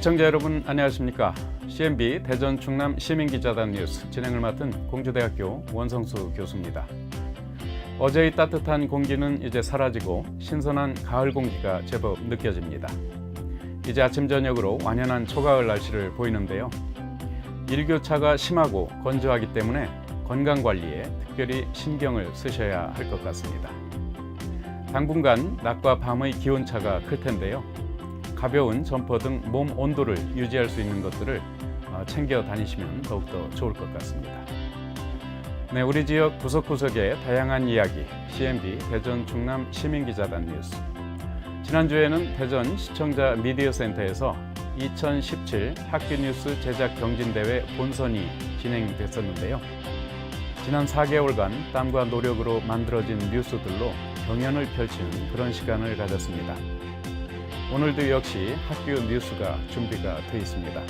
시청자 여러분 안녕하십니까? CNB 대전 충남 시민기자단 뉴스 진행을 맡은 공주대학교 원성수 교수입니다. 어제의 따뜻한 공기는 이제 사라지고 신선한 가을 공기가 제법 느껴집니다. 이제 아침 저녁으로 완연한 초가을 날씨를 보이는데요. 일교차가 심하고 건조하기 때문에 건강 관리에 특별히 신경을 쓰셔야 할 것 같습니다. 당분간 낮과 밤의 기온차가 클 텐데요. 가벼운 점퍼 등 몸 온도를 유지할 수 있는 것들을 어, 챙겨 다니시면 더욱더 좋을 것 같습니다. 네, 우리 지역 구석구석의 다양한 이야기 CNB 대전 충남 시민기자단 뉴스. 지난주에는 대전 시청자 미디어 센터에서 2017 학교 뉴스 제작 경진대회 본선이 진행됐었는데요. 지난 4개월간 땀과 노력으로 만들어진 뉴스들로 경연을 펼치는 그런 시간을 가졌습니다. 오늘도 역시 학교 뉴스가 준비가 되어 있습니다.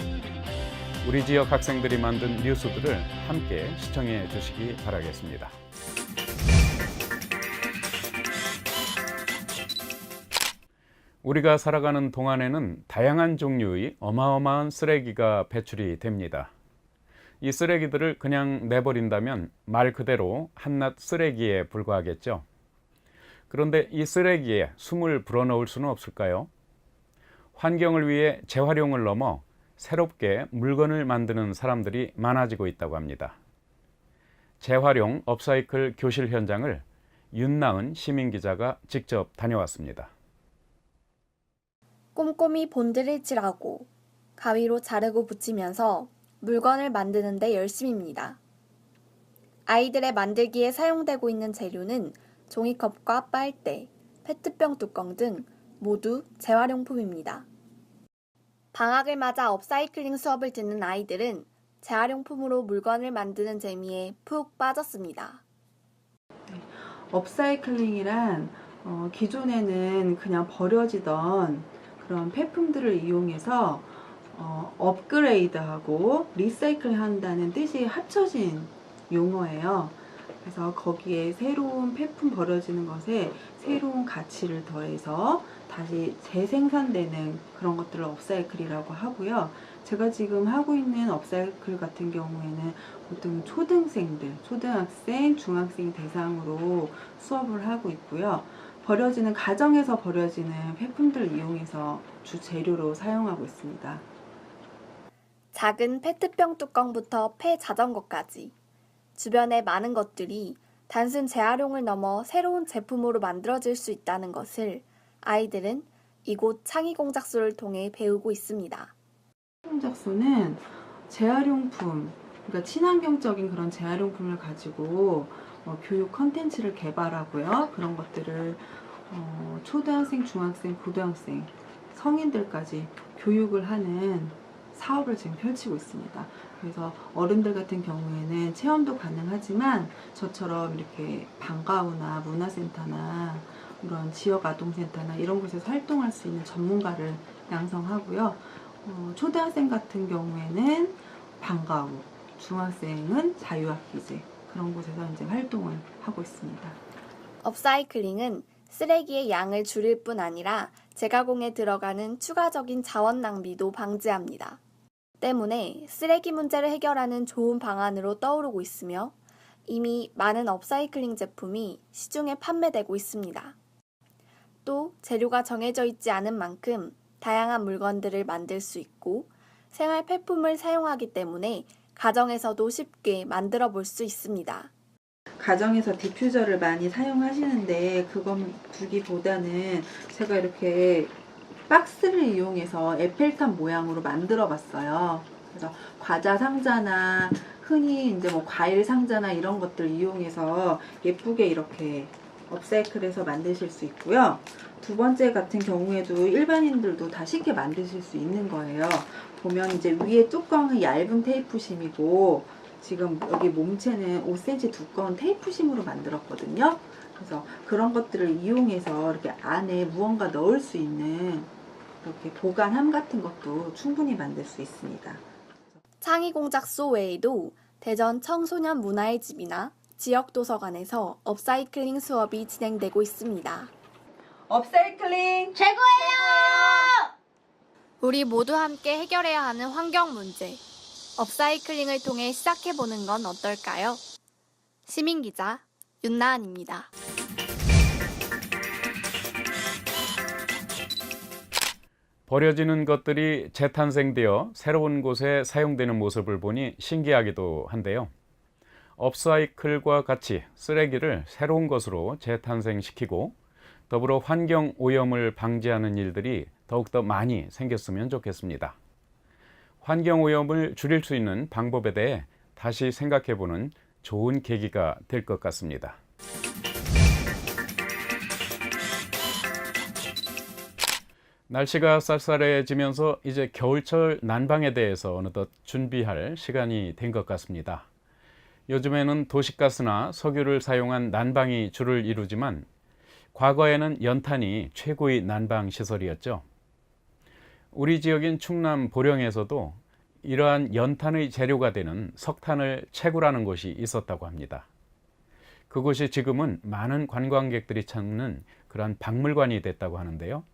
우리 지역 학생들이 만든 뉴스들을 함께 시청해 주시기 바라겠습니다. 우리가 살아가는 동안에는 다양한 종류의 어마어마한 쓰레기가 배출이 됩니다. 이 쓰레기들을 그냥 내버린다면 말 그대로 한낱 쓰레기에 불과하겠죠. 그런데 이 쓰레기에 숨을 불어넣을 수는 없을까요? 환경을 위해 재활용을 넘어 새롭게 물건을 만드는 사람들이 많아지고 있다고 합니다. 재활용 업사이클 교실 현장을 윤나은 시민 기자가 직접 다녀왔습니다. 꼼꼼히 본드를 칠하고 가위로 자르고 붙이면서 물건을 만드는데 열심입니다. 아이들의 만들기에 사용되고 있는 재료는 종이컵과 빨대, 페트병 뚜껑 등 모두 재활용품입니다. 방학을 맞아 업사이클링 수업을 듣는 아이들은 재활용품으로 물건을 만드는 재미에 푹 빠졌습니다. 업사이클링이란 어, 기존에는 그냥 버려지던 그런 폐품들을 이용해서 어, 업그레이드하고 리사이클 한다는 뜻이 합쳐진 용어예요. 그래서 거기에 새로운 폐품 버려지는 것에 새로운 가치를 더해서 다시 재생산되는 그런 것들을 업사이클이라고 하고요. 제가 지금 하고 있는 업사이클 같은 경우에는 보통 초등생들, 초등학생, 중학생 대상으로 수업을 하고 있고요. 버려지는 가정에서 버려지는 폐품들을 이용해서 주 재료로 사용하고 있습니다. 작은 페트병 뚜껑부터 폐 자전거까지 주변의 많은 것들이 단순 재활용을 넘어 새로운 제품으로 만들어질 수 있다는 것을 아이들은 이곳 창의공작소를 통해 배우고 있습니다. 작소는 재활용품, 그러니까 친환경적인 그런 재활용품을 가지고 어, 교육 컨텐츠를 개발하고요. 그런 것들을 어, 초등학생, 중학생, 고등학생, 성인들까지 교육을 하는 사업을 지금 펼치고 있습니다. 그래서 어른들 같은 경우에는 체험도 가능하지만 저처럼 이렇게 방과후나 문화센터나 이런 지역 아동센터나 이런 곳에서 활동할 수 있는 전문가를 양성하고요. 어, 초등학생 같은 경우에는 방과 후, 중학생은 자유학기제 그런 곳에서 이제 활동을 하고 있습니다. 업사이클링은 쓰레기의 양을 줄일 뿐 아니라 재가공에 들어가는 추가적인 자원 낭비도 방지합니다. 때문에 쓰레기 문제를 해결하는 좋은 방안으로 떠오르고 있으며 이미 많은 업사이클링 제품이 시중에 판매되고 있습니다. 또 재료가 정해져 있지 않은 만큼 다양한 물건들을 만들 수 있고 생활 폐품을 사용하기 때문에 가정에서도 쉽게 만들어 볼 수 있습니다. 가정에서 디퓨저를 많이 사용하시는데 그건 두기보다는 제가 이렇게 박스를 이용해서 에펠탑 모양으로 만들어 봤어요. 그래서 과자 상자나 흔히 이제 뭐 과일 상자나 이런 것들 이용해서 예쁘게 이렇게 업사이클해서 만드실 수 있고요. 두 번째 같은 경우에도 일반인들도 다 쉽게 만드실 수 있는 거예요. 보면 이제 위에 뚜껑은 얇은 테이프심이고 지금 여기 몸체는 5cm 두꺼운 테이프심으로 만들었거든요. 그래서 그런 것들을 이용해서 이렇게 안에 무언가 넣을 수 있는 이렇게 보관함 같은 것도 충분히 만들 수 있습니다. 창의공작소 외에도 대전 청소년 문화의 집이나 지역 도서관에서 업사이클링 수업이 진행되고 있습니다. 업사이클링 최고예요! 우리 모두 함께 해결해야 하는 환경 문제. 업사이클링을 통해 시작해 보는 건 어떨까요? 시민 기자 윤나은입니다. 버려지는 것들이 재탄생되어 새로운 곳에 사용되는 모습을 보니 신기하기도 한데요. 업사이클과 같이 쓰레기를 새로운 것으로 재탄생시키고 더불어 환경 오염을 방지하는 일들이 더욱더 많이 생겼으면 좋겠습니다. 환경 오염을 줄일 수 있는 방법에 대해 다시 생각해 보는 좋은 계기가 될 것 같습니다. 날씨가 쌀쌀해지면서 이제 겨울철 난방에 대해서 어느덧 준비할 시간이 된 것 같습니다. 요즘에는 도시가스나 석유를 사용한 난방이 주를 이루지만 과거에는 연탄이 최고의 난방 시설이었죠. 우리 지역인 충남 보령에서도 이러한 연탄의 재료가 되는 석탄을 채굴하는 곳이 있었다고 합니다. 그곳이 지금은 많은 관광객들이 찾는 그러한 박물관이 됐다고 하는데요.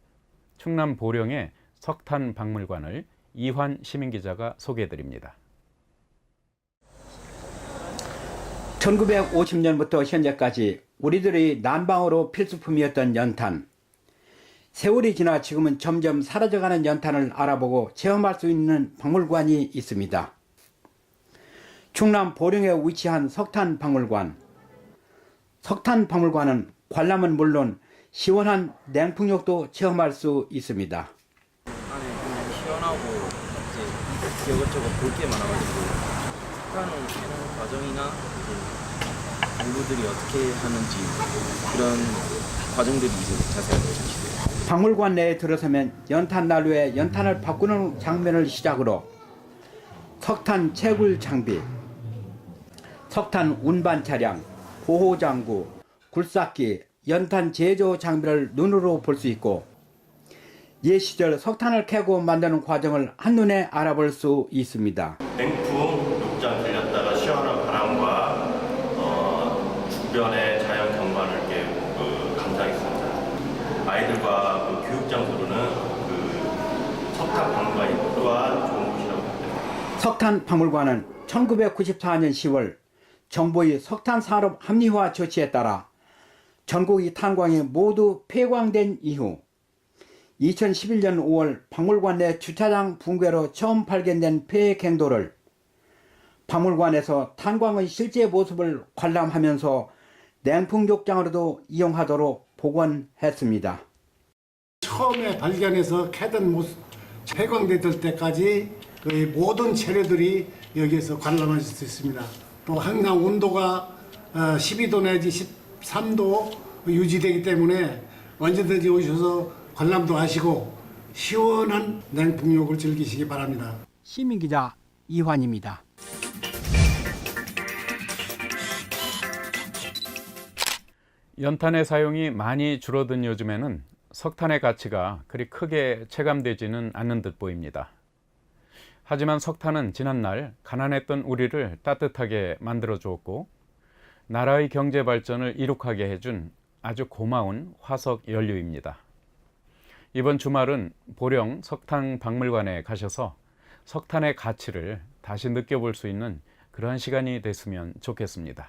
충남 보령의 석탄 박물관을 이환 시민 기자가 소개해 드립니다. 1950년부터 현재까지 우리들의 난방으로 필수품이었던 연탄. 세월이 지나 지금은 점점 사라져가는 연탄을 알아보고 체험할 수 있는 박물관이 있습니다. 충남 보령에 위치한 석탄 박물관. 석탄 박물관은 관람은 물론 시원한 냉풍욕도 체험할 수 있습니다. 안에 시원하고 이제 이것저것 볼 게 많아가지고 석탄을 캐는 과정이나 이제 공부들이 어떻게 하는지 그런 과정들이 이제 자세하게 전시돼요. 박물관 내에 들어서면 연탄 난로에 연탄을 바꾸는 장면을 시작으로 석탄 채굴 장비, 석탄 운반 차량, 보호 장구, 굴삭기, 연탄 제조 장비를 눈으로 볼 수 있고 옛 시절 석탄을 캐고 만드는 과정을 한눈에 알아볼 수 있습니다. 냉풍 욕장 들렸다가 시원한 바람과 어, 주변의 자연 경관을 이렇게 그, 감상했습니다. 아이들과 그 교육 장소로는 그 석탑 박물관이 또한 좋은 곳이라고 봅니다. 석탄 박물관은 1994년 10월 정부의 석탄 산업 합리화 조치에 따라 전국의 탄광이 모두 폐광된 이후 2011년 5월 박물관 내 주차장 붕괴로 처음 발견된 폐 갱도를 박물관에서 탄광의 실제 모습을 관람하면서 냉풍욕장으로도 이용하도록 복원했습니다. 처음에 발견해서 캐던 모습 폐광됐을 때까지 거의 모든 재료들이 여기에서 관람하실 수 있습니다. 또 항상 온도가 12도 내지 13도 유지되기 때문에 언제든지 오셔서 관람도 하시고 시원한 냉풍욕을 즐기시기 바랍니다. 시민기자 이환입니다. 연탄의 사용이 많이 줄어든 요즘에는 석탄의 가치가 그리 크게 체감되지는 않는 듯 보입니다. 하지만 석탄은 지난날 가난했던 우리를 따뜻하게 만들어 주었고 나라의 경제 발전을 이룩하게 해준 아주 고마운 화석 연료입니다. 이번 주말은 보령 석탄 박물관에 가셔서 석탄의 가치를 다시 느껴볼 수 있는 그러한 시간이 됐으면 좋겠습니다.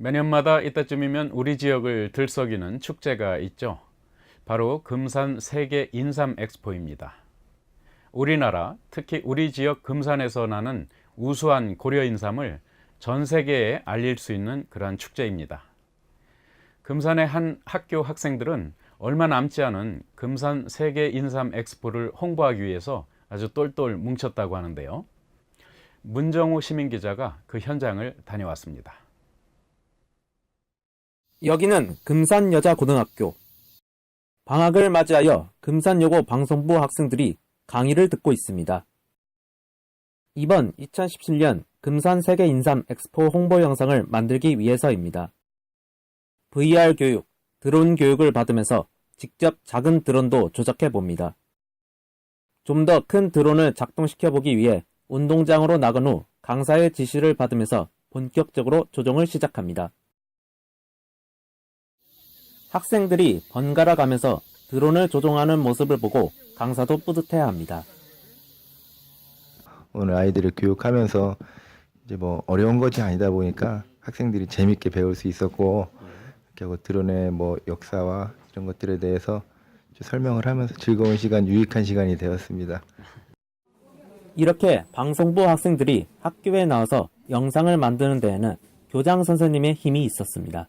매년마다 이때쯤이면 우리 지역을 들썩이는 축제가 있죠. 바로 금산 세계 인삼 엑스포입니다. 우리나라, 특히 우리 지역 금산에서 나는 우수한 고려 인삼을 전 세계에 알릴 수 있는 그러한 축제입니다. 금산의 한 학교 학생들은 얼마 남지 않은 금산 세계 인삼 엑스포를 홍보하기 위해서 아주 똘똘 뭉쳤다고 하는데요. 문정우 시민 기자가 그 현장을 다녀왔습니다. 여기는 금산여자고등학교. 방학을 맞이하여 금산여고 방송부 학생들이 강의를 듣고 있습니다. 이번 2017년 금산 세계 인삼 엑스포 홍보 영상을 만들기 위해서입니다. VR 교육, 드론 교육을 받으면서 직접 작은 드론도 조작해 봅니다. 좀 더 큰 드론을 작동시켜 보기 위해 운동장으로 나간 후 강사의 지시를 받으면서 본격적으로 조종을 시작합니다. 학생들이 번갈아 가면서 드론을 조종하는 모습을 보고 강사도 뿌듯해합니다. 오늘 아이들을 교육하면서 이제 뭐 어려운 것이 아니다 보니까 학생들이 재밌게 배울 수 있었고 하고 드론의 뭐 역사와 이런 것들에 대해서 좀 설명을 하면서 즐거운 시간, 유익한 시간이 되었습니다. 이렇게 방송부 학생들이 학교에 나와서 영상을 만드는 데에는 교장 선생님의 힘이 있었습니다.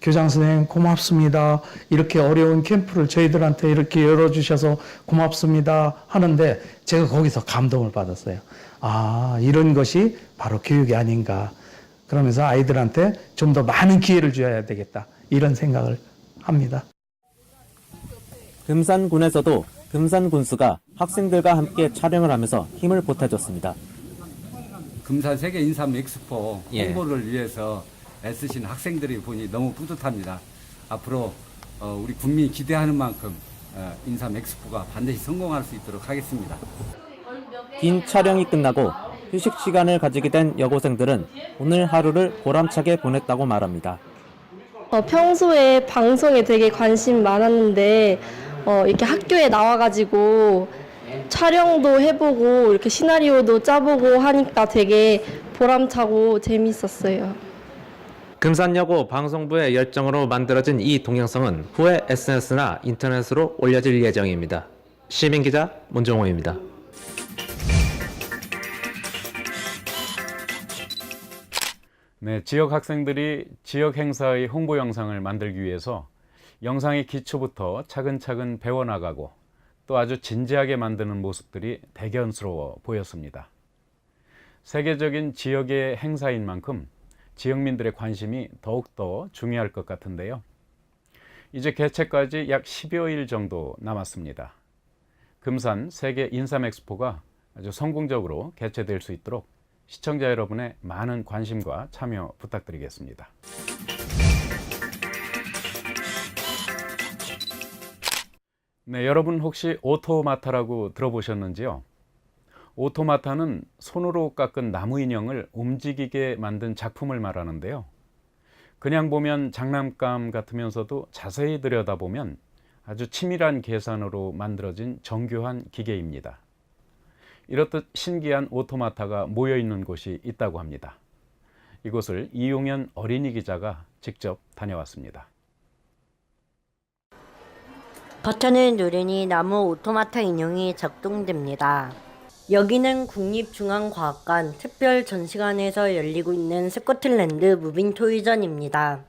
교장 선생님 고맙습니다. 이렇게 어려운 캠프를 저희들한테 이렇게 열어주셔서 고맙습니다. 하는데 제가 거기서 감동을 받았어요. 아, 이런 것이 바로 교육이 아닌가. 그러면서 아이들한테 좀 더 많은 기회를 줘야 되겠다. 이런 생각을 합니다. 금산군에서도 금산군수가 학생들과 함께 촬영을 하면서 힘을 보태줬습니다. 금산 세계 인삼 엑스포 예. 홍보를 위해서 애쓰신 학생들이 보니 너무 뿌듯합니다. 앞으로 어, 우리 국민이 기대하는 만큼 어, 인삼 엑스포가 반드시 성공할 수 있도록 하겠습니다. 긴 촬영이 끝나고 휴식 시간을 가지게 된 여고생들은 오늘 하루를 보람차게 보냈다고 말합니다. 어, 평소에 방송에 되게 관심 많았는데 어, 이렇게 학교에 나와가지고 촬영도 해보고 이렇게 시나리오도 짜보고 하니까 되게 보람차고 재밌었어요. 금산여고 방송부의 열정으로 만들어진 이 동영상은 후에 SNS나 인터넷으로 올려질 예정입니다. 시민기자 문종호입니다. 네, 지역 학생들이 지역 행사의 홍보 영상을 만들기 위해서 영상의 기초부터 차근차근 배워나가고 또 아주 진지하게 만드는 모습들이 대견스러워 보였습니다. 세계적인 지역의 행사인 만큼 지역민들의 관심이 더욱더 중요할 것 같은데요. 이제 개최까지 약 10여일 정도 남았습니다. 금산 세계 인삼 엑스포가 아주 성공적으로 개최될 수 있도록 시청자 여러분의 많은 관심과 참여 부탁드리겠습니다. 네, 여러분 혹시 오토마타라고 들어보셨는지요? 오토마타는 손으로 깎은 나무 인형을 움직이게 만든 작품을 말하는데요. 그냥 보면 장난감 같으면서도 자세히 들여다보면 아주 치밀한 계산으로 만들어진 정교한 기계입니다. 이렇듯 신기한 오토마타가 모여 있는 곳이 있다고 합니다. 이곳을 이용현 어린이 기자가 직접 다녀왔습니다. 버튼을 누르니 나무 오토마타 인형이 작동됩니다. 여기는 국립중앙과학관 특별 전시관에서 열리고 있는 스코틀랜드 무빙 토이전입니다.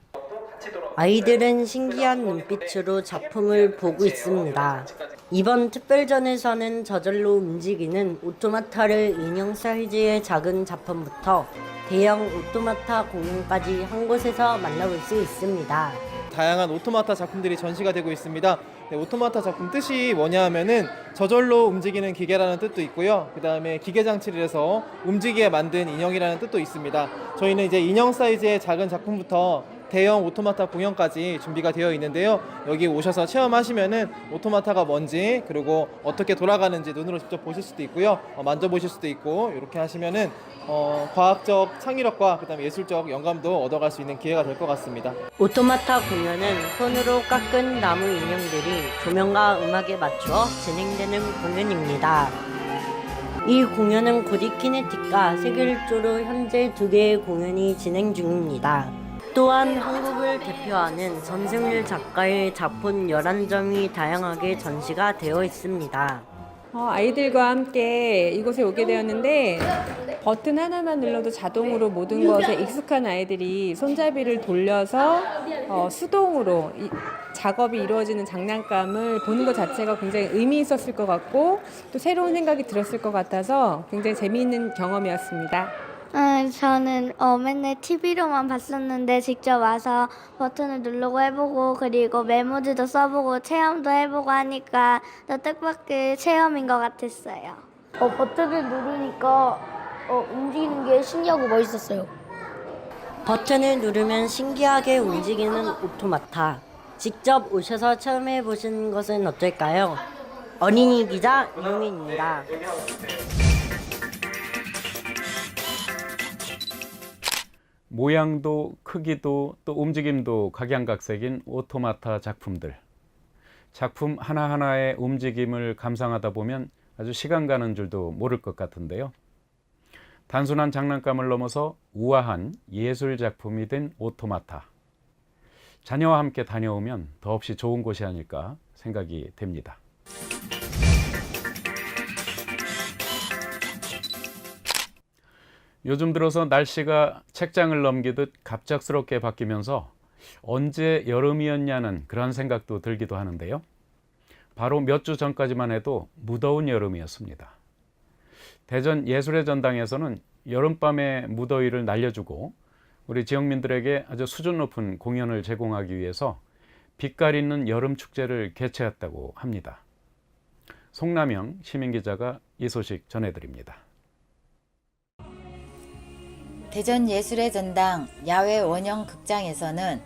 아이들은 신기한 눈빛으로 작품을 보고 있습니다. 이번 특별전에서는 저절로 움직이는 오토마타를 인형 사이즈의 작은 작품부터 대형 오토마타 공연까지 한 곳에서 만나볼 수 있습니다. 다양한 오토마타 작품들이 전시가 되고 있습니다. 네, 오토마타 작품 뜻이 뭐냐 하면은 저절로 움직이는 기계라는 뜻도 있고요. 그 다음에 기계 장치를 해서 움직이게 만든 인형이라는 뜻도 있습니다. 저희는 이제 인형 사이즈의 작은 작품부터 대형 오토마타 공연까지 준비가 되어 있는데요. 여기 오셔서 체험하시면은 오토마타가 뭔지 그리고 어떻게 돌아가는지 눈으로 직접 보실 수도 있고요. 어, 만져보실 수도 있고 이렇게 하시면은 어, 과학적 창의력과 그다음에 예술적 영감도 얻어갈 수 있는 기회가 될 것 같습니다. 오토마타 공연은 손으로 깎은 나무 인형들이 조명과 음악에 맞추어 진행되는 공연입니다. 이 공연은 고디 키네틱과 세계일조로 현재 두 개의 공연이 진행 중입니다. 또한 한국을 대표하는 전승일 작가의 작품 11점이 다양하게 전시가 되어 있습니다. 어, 아이들과 함께 이곳에 오게 되었는데 버튼 하나만 눌러도 자동으로 모든 것에 익숙한 아이들이 손잡이를 돌려서 어, 수동으로 이, 작업이 이루어지는 장난감을 보는 것 자체가 굉장히 의미 있었을 것 같고 또 새로운 생각이 들었을 것 같아서 굉장히 재미있는 경험이었습니다. 아, 저는 어, 맨날 TV로만 봤었는데 직접 와서 버튼을 누르고 해보고 그리고 메모지도 써보고 체험도 해보고 하니까 더 뜻밖의 체험인 것 같았어요. 어, 버튼을 누르니까 어, 움직이는 게 신기하고 멋있었어요. 버튼을 누르면 신기하게 움직이는 오토마타. 직접 오셔서 체험해 보시는 것은 어떨까요? 어린이 기자 이용희입니다. 모양도 크기도 또 움직임도 각양각색인 오토마타 작품들. 작품 하나하나의 움직임을 감상하다 보면 아주 시간 가는 줄도 모를 것 같은데요. 단순한 장난감을 넘어서 우아한 예술 작품이 된 오토마타. 자녀와 함께 다녀오면 더없이 좋은 곳이 아닐까 생각이 됩니다. 요즘 들어서 날씨가 책장을 넘기듯 갑작스럽게 바뀌면서 언제 여름이었냐는 그런 생각도 들기도 하는데요. 바로 몇 주 전까지만 해도 무더운 여름이었습니다. 대전 예술의 전당에서는 여름밤의 무더위를 날려주고 우리 지역민들에게 아주 수준 높은 공연을 제공하기 위해서 빛깔 있는 여름 축제를 개최했다고 합니다. 송남영 시민기자가 이 소식 전해드립니다. 대전 예술의 전당 야외 원형 극장에서는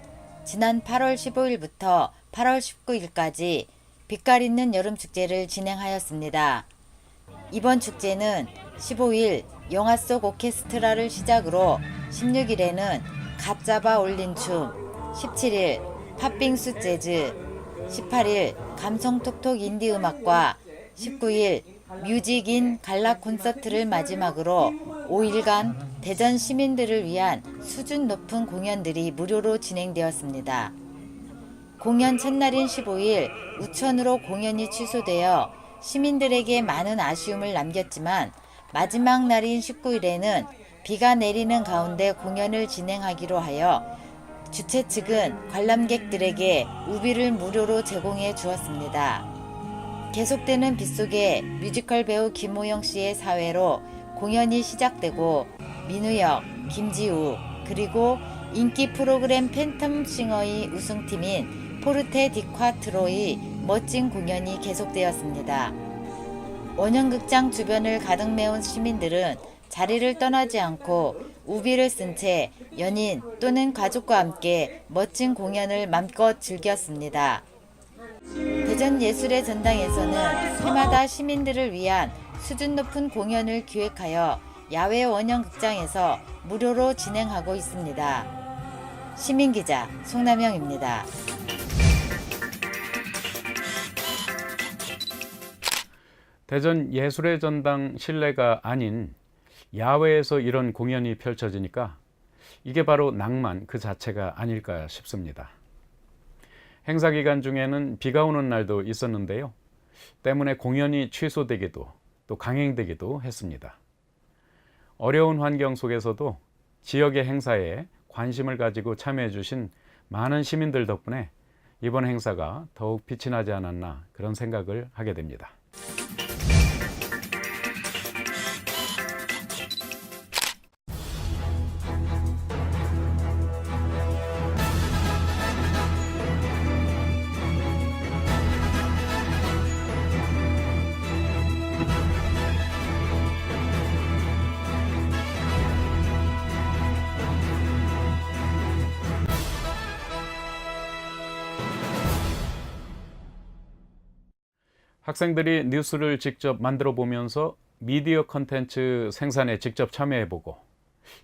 지난 8월 15일부터 8월 19일까지 빛깔 있는 여름 축제를 진행하였습니다. 이번 축제는 15일 영화 속 오케스트라를 시작으로 16일에는 갓 잡아 올린 춤, 17일 팥빙수 재즈, 18일 감성 톡톡 인디 음악과 19일 뮤직인 갈라 콘서트를 마지막으로 5일간 대전 시민들을 위한 수준 높은 공연들이 무료로 진행되었습니다. 공연 첫날인 15일 우천으로 공연이 취소되어 시민들에게 많은 아쉬움을 남겼지만 마지막 날인 19일에는 비가 내리는 가운데 공연을 진행하기로 하여 주최 측은 관람객들에게 우비를 무료로 제공해 주었습니다. 계속되는 빗 속에 뮤지컬 배우 김호영 씨의 사회로 공연이 시작되고 민우역, 김지우, 그리고 인기 프로그램 팬텀 싱어의 우승팀인 포르테 디콰트로의 멋진 공연이 계속되었습니다. 원형극장 주변을 가득 메운 시민들은 자리를 떠나지 않고 우비를 쓴 채 연인 또는 가족과 함께 멋진 공연을 맘껏 즐겼습니다. 대전 예술의 전당에서는 해마다 시민들을 위한 수준 높은 공연을 기획하여 야외 원형 극장에서 무료로 진행하고 있습니다. 시민기자 송남영입니다. 대전 예술의 전당 실내가 아닌 야외에서 이런 공연이 펼쳐지니까 이게 바로 낭만 그 자체가 아닐까 싶습니다. 행사 기간 중에는 비가 오는 날도 있었는데요. 때문에 공연이 취소되기도 또 강행되기도 했습니다. 어려운 환경 속에서도 지역의 행사에 관심을 가지고 참여해 주신 많은 시민들 덕분에 이번 행사가 더욱 빛이 나지 않았나 그런 생각을 하게 됩니다. 학생들이 뉴스를 직접 만들어 보면서 미디어 컨텐츠 생산에 직접 참여해 보고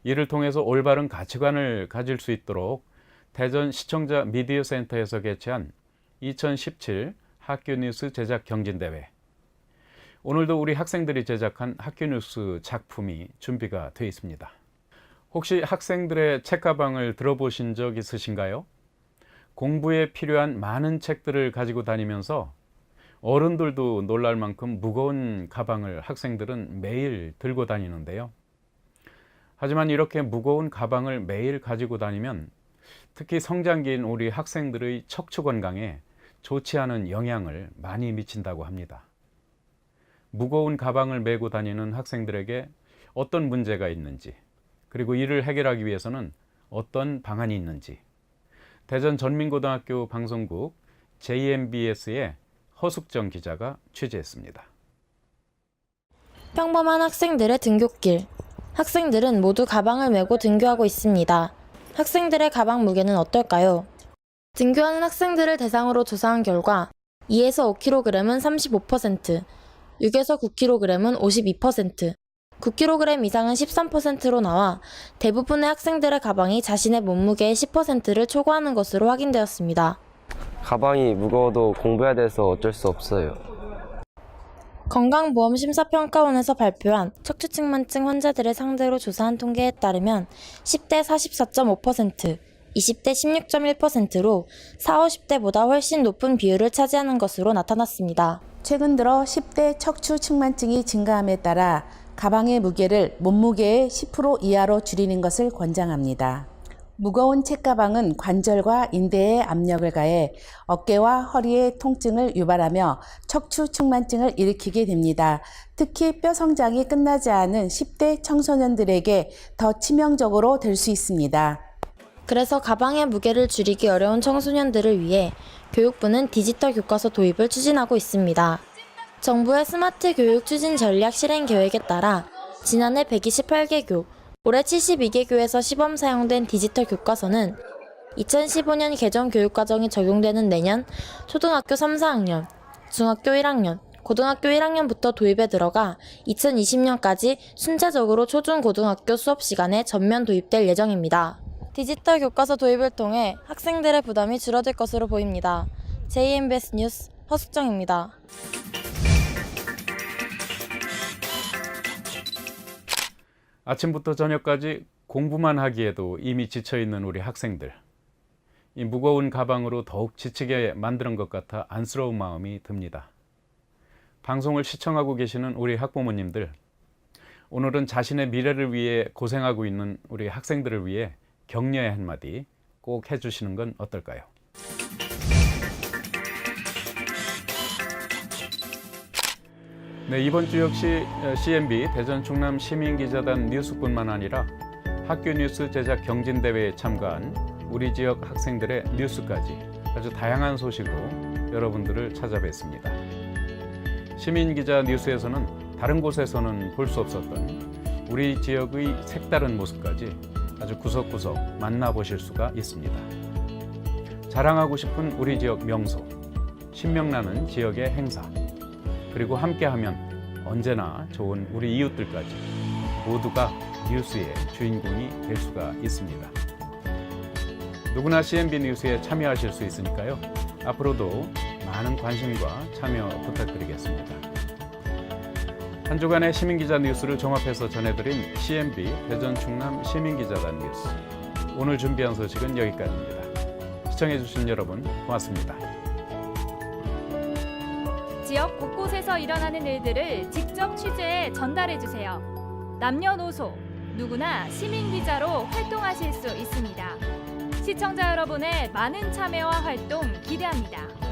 이를 통해서 올바른 가치관을 가질 수 있도록 대전 시청자 미디어 센터에서 개최한 2017 학교 뉴스 제작 경진 대회. 오늘도 우리 학생들이 제작한 학교 뉴스 작품이 준비가 되어 있습니다. 혹시 학생들의 책가방을 들어보신 적 있으신가요? 공부에 필요한 많은 책들을 가지고 다니면서 어른들도 놀랄 만큼 무거운 가방을 학생들은 매일 들고 다니는데요. 하지만 이렇게 무거운 가방을 매일 가지고 다니면 특히 성장기인 우리 학생들의 척추 건강에 좋지 않은 영향을 많이 미친다고 합니다. 무거운 가방을 메고 다니는 학생들에게 어떤 문제가 있는지, 그리고 이를 해결하기 위해서는 어떤 방안이 있는지, 대전 전민고등학교 방송국 JMBS의 허숙정 기자가 취재했습니다. 평범한 학생들의 등굣길. 학생들은 모두 가방을 메고 등교하고 있습니다. 학생들의 가방 무게는 어떨까요? 등교하는 학생들을 대상으로 조사한 결과 2에서 5kg은 35%, 6에서 9kg은 52%, 9kg 이상은 13%로 나와 대부분의 학생들의 가방이 자신의 몸무게의 10%를 초과하는 것으로 확인되었습니다. 가방이 무거워도 공부해야 돼서 어쩔 수 없어요. 건강보험심사평가원에서 발표한 척추측만증 환자들을 상대로 조사한 통계에 따르면 10대 44.5%, 20대 16.1%로 4, 50대보다 훨씬 높은 비율을 차지하는 것으로 나타났습니다. 최근 들어 10대 척추 측만증이 증가함에 따라 가방의 무게를 몸무게의 10% 이하로 줄이는 것을 권장합니다. 무거운 책가방은 관절과 인대에 압력을 가해 어깨와 허리의 통증을 유발하며 척추 측만증을 일으키게 됩니다. 특히 뼈 성장이 끝나지 않은 10대 청소년들에게 더 치명적으로 될 수 있습니다. 그래서 가방의 무게를 줄이기 어려운 청소년들을 위해 교육부는 디지털 교과서 도입을 추진하고 있습니다. 정부의 스마트 교육 추진 전략 실행 계획에 따라 지난해 128개 교, 올해 72개 교에서 시범 사용된 디지털 교과서는 2015년 개정 교육과정이 적용되는 내년 초등학교 3, 4학년, 중학교 1학년, 고등학교 1학년부터 도입에 들어가 2020년까지 순차적으로 초중고등학교 수업 시간에 전면 도입될 예정입니다. 디지털 교과서 도입을 통해 학생들의 부담이 줄어들 것으로 보입니다. JMBS 뉴스 허숙정입니다. 아침부터 저녁까지 공부만 하기에도 이미 지쳐 있는 우리 학생들. 이 무거운 가방으로 더욱 지치게 만드는 것 같아 안쓰러운 마음이 듭니다. 방송을 시청하고 계시는 우리 학부모님들, 오늘은 자신의 미래를 위해 고생하고 있는 우리 학생들을 위해 격려의 한마디 꼭 해주시는 건 어떨까요? 네, 이번 주 역시 CNB 대전 충남 시민기자단 뉴스뿐만 아니라 학교 뉴스 제작 경진대회에 참가한 우리 지역 학생들의 뉴스까지 아주 다양한 소식으로 여러분들을 찾아뵙습니다. 시민기자 뉴스에서는 다른 곳에서는 볼 수 없었던 우리 지역의 색다른 모습까지 아주 구석구석 만나보실 수가 있습니다. 자랑하고 싶은 우리 지역 명소, 신명나는 지역의 행사, 그리고 함께하면 언제나 좋은 우리 이웃들까지 모두가 뉴스의 주인공이 될 수가 있습니다. 누구나 CNB 뉴스에 참여하실 수 있으니까요. 앞으로도 많은 관심과 참여 부탁드리겠습니다. 한 주간의 시민기자 뉴스를 종합해서 전해드린 CNB 대전 충남 시민기자단 뉴스. 오늘 준비한 소식은 여기까지입니다. 시청해주신 여러분 고맙습니다. 곳곳에서 일어나는 일들을 직접 취재해 전달해 주세요. 남녀노소 누구나 시민 기자로 활동하실 수 있습니다. 시청자 여러분의 많은 참여와 활동 기대합니다.